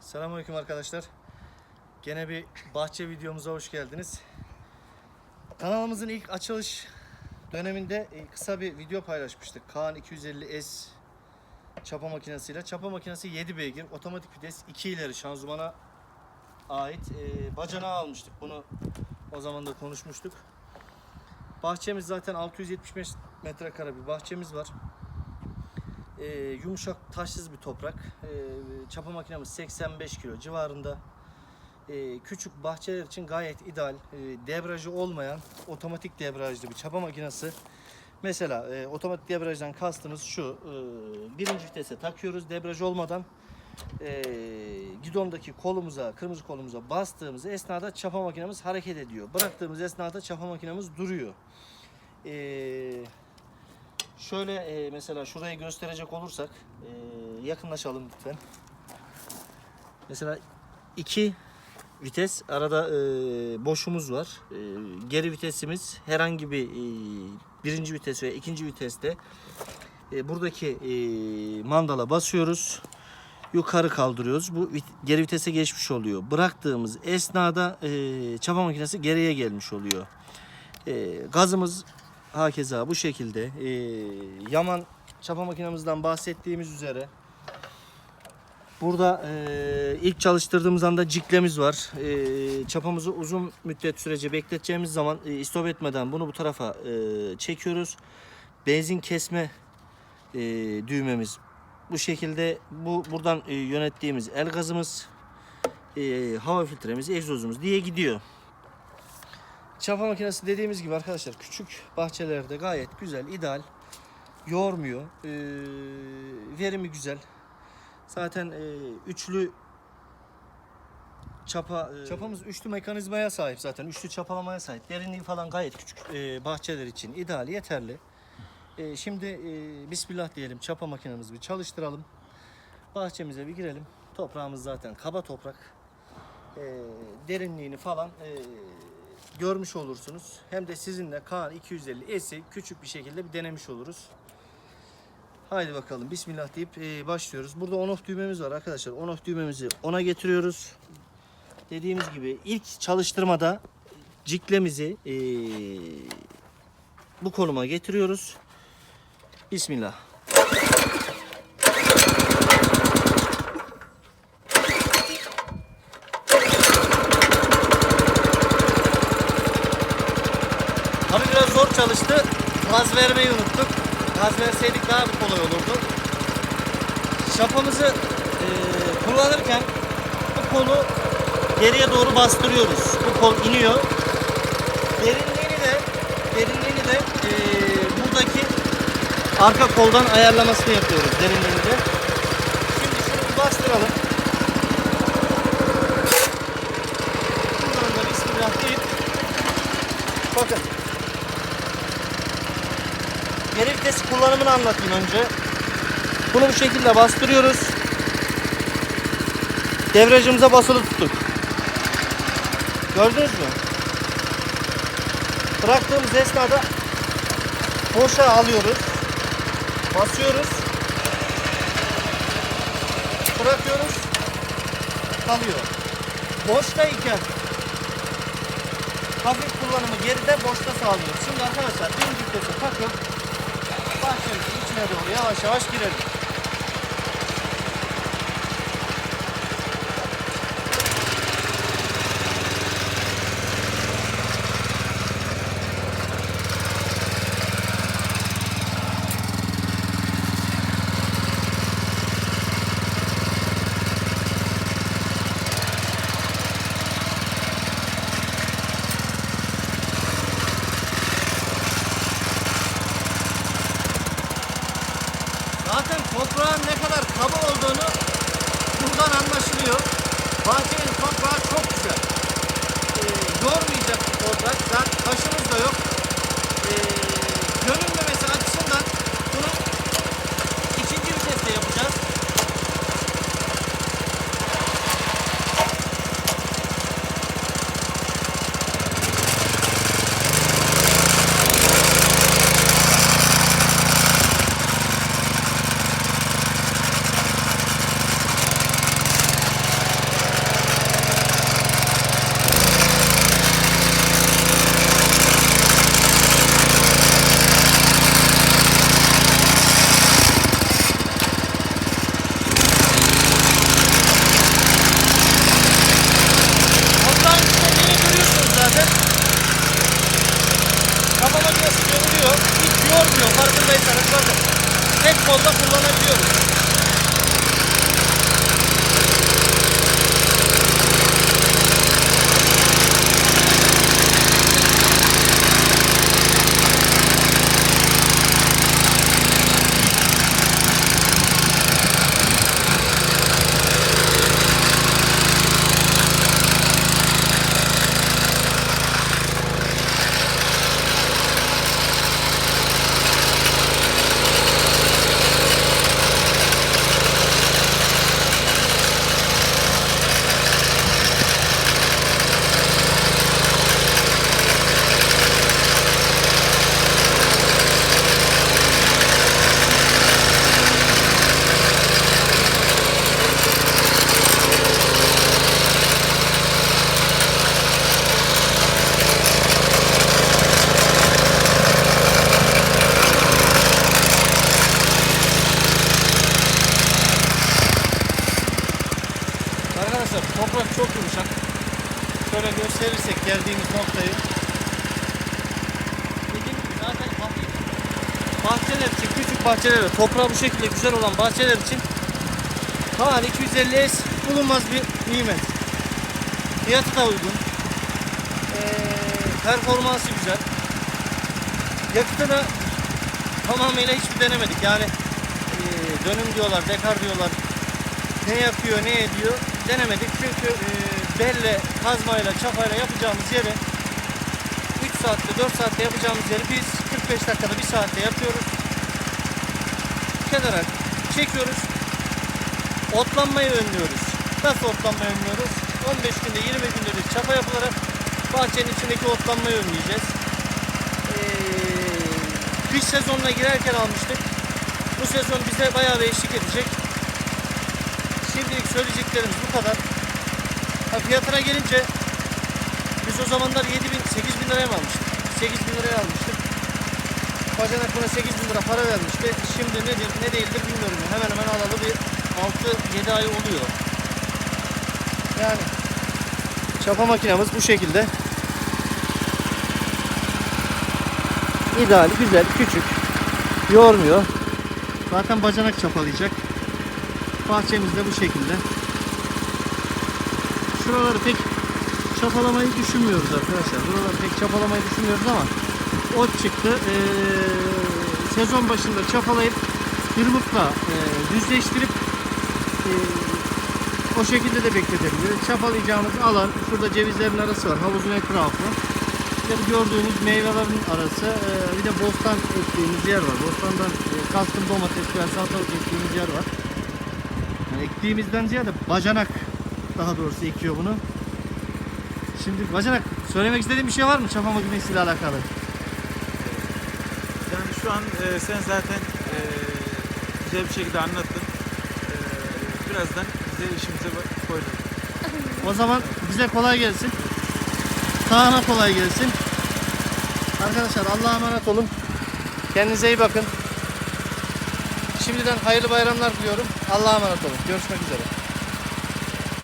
Selamünaleyküm arkadaşlar. Gene bir bahçe videomuza hoş geldiniz. Kanalımızın ilk açılış döneminde e, kısa bir video paylaşmıştık. Kaan 250S çapa makinesiyle. Çapa makinesi 7 beygir, otomatik vites 2 ileri şanzımana ait e, bacanağı almıştık. Bunu o zaman da konuşmuştuk. Bahçemiz zaten 675 metrekare bir bahçemiz var. Ee, yumuşak taşsız bir toprak. Ee, çapa makinemiz 85 kilo civarında. Ee, küçük bahçeler için gayet ideal. Ee, debrajı olmayan otomatik debrajlı bir çapa makinesi. Mesela e, otomatik debrajdan kastımız şu. e, birinci vitese takıyoruz debraj olmadan. E, gidondaki kolumuza, kırmızı kolumuza bastığımız esnada çapa makinemiz hareket ediyor. Bıraktığımız esnada çapa makinemiz duruyor. Eee Şöyle e, mesela şurayı gösterecek olursak e, yakınlaşalım lütfen. Mesela iki vites arada e, boşumuz var. E, geri vitesimiz herhangi bir e, birinci vites ve ikinci viteste e, buradaki e, mandala basıyoruz. Yukarı kaldırıyoruz. Bu vit- geri vitese geçmiş oluyor. Bıraktığımız esnada e, çapa makinesi geriye gelmiş oluyor. E, gazımız Hakeza bu şekilde e, Yaman çapa makinemizden bahsettiğimiz üzere burada e, ilk çalıştırdığımız anda ciklemiz var. E, çapamızı uzun müddet sürece bekleteceğimiz zaman e, istop etmeden bunu bu tarafa e, çekiyoruz. Benzin kesme e, düğmemiz bu şekilde bu buradan e, yönettiğimiz el gazımız e, hava filtremiz egzozumuz diye gidiyor. Çapa makinesi dediğimiz gibi arkadaşlar küçük bahçelerde gayet güzel, ideal. Yormuyor. Ee, verimi güzel. Zaten e, üçlü çapa e, çapamız üçlü mekanizmaya sahip zaten. Üçlü çapalamaya sahip. Derinliği falan gayet küçük e, bahçeler için ideal, yeterli. E, şimdi e, bismillah diyelim. Çapa makinemizi bir çalıştıralım. Bahçemize bir girelim. Toprağımız zaten kaba toprak. E, derinliğini falan e, görmüş olursunuz. Hem de sizinle Kaan 250 S'i küçük bir şekilde bir denemiş oluruz. Haydi bakalım bismillah deyip e, başlıyoruz. Burada on off düğmemiz var arkadaşlar. On off düğmemizi ona getiriyoruz. Dediğimiz gibi ilk çalıştırmada ciklemizi e, bu konuma getiriyoruz. Bismillah. Zor çalıştı. Gaz vermeyi unuttuk. Gaz verseydik daha kolay olurdu. Şapamızı e, kullanırken bu kolu geriye doğru bastırıyoruz. Bu kol iniyor. Derinliğini de derinliğini de e, buradaki arka koldan ayarlamasını yapıyoruz derinliğini de. Şimdi şunu bastıralım. Buradan da bismillah deyip bakın Geri vites kullanımını anlatayım önce. Bunu bu şekilde bastırıyoruz. Devrajımıza basılı tuttuk. Gördünüz mü? Bıraktığımız esnada boşa alıyoruz. Basıyoruz. Bırakıyoruz. Kalıyor. Boştayken hafif kullanımı geride boşta sağlıyoruz. Şimdi arkadaşlar birinci vitese takıp bahçemizin içine doğru yavaş yavaş girelim. Zaten toprağın ne kadar kaba olduğunu buradan anlaşılıyor. Bahçenin toprağı yormuyor. Farkındaysanız bakın. Tek kolla kullanabiliyoruz. Toprak çok yumuşak. Şöyle gösterirsek geldiğimiz noktayı. Dediğim gibi zaten bahçeler için, küçük bahçeler ve toprağı bu şekilde güzel olan bahçeler için Kaan 250S bulunmaz bir nimet. Fiyatı da uygun. Ee, performansı güzel. Yakıtı da tamamıyla hiçbir denemedik. Yani ee, dönüm diyorlar, dekar diyorlar. Ne yakıyor, ne ediyor denemedik. Çünkü e, belle, kazmayla, çapayla yapacağımız yeri 3 saatte, 4 saatte yapacağımız yeri biz 45 dakikada, 1 saatte yapıyoruz. Kenara çekiyoruz. Otlanmayı önlüyoruz. Nasıl otlanmayı önlüyoruz? 15 günde, 20 günde bir çapa yapılarak bahçenin içindeki otlanmayı önleyeceğiz. Ee, kış sezonuna girerken almıştık. Bu sezon bize bayağı bir eşlik edecek. Şimdilik söyleyeceklerimiz bu kadar. Ha, fiyatına gelince biz o zamanlar 7 bin, 8 bin liraya mı almıştık? 8 bin liraya almıştık. Bacanak buna 8 bin lira para vermişti. Şimdi nedir ne değildir bilmiyorum. Hemen hemen alalı bir 6-7 ay oluyor. Yani çapa makinamız bu şekilde. İdeal, güzel, küçük. Yormuyor. Zaten bacanak çapalayacak. Bahçemiz de bu şekilde. Şuraları pek çapalamayı düşünmüyoruz arkadaşlar. Buraları pek çapalamayı düşünmüyoruz ama ot çıktı. Ee, sezon başında çapalayıp yırmıkla e, düzleştirip e, o şekilde de bekletebiliriz. Çapalayacağımız alan şurada cevizlerin arası var. Havuzun etrafı. De bu gördüğünüz meyvelerin arası. e, bir de bostan ektiğimiz yer var. Bostandan e, kastım domates veya salatalık ektiğimiz yer var. Yani ektiğimizden ziyade bacanak daha doğrusu ekiyor bunu. Şimdi bacanak söylemek istediğin bir şey var mı çapa makinesiyle alakalı? Yani şu an e, sen zaten e, güzel bir şekilde anlattın. E, birazdan bize işimize koyalım. O zaman bize kolay gelsin. Kaan'a kolay gelsin. Arkadaşlar Allah'a emanet olun. Kendinize iyi bakın. Şimdiden hayırlı bayramlar diliyorum. Allah'a emanet olun. Görüşmek üzere.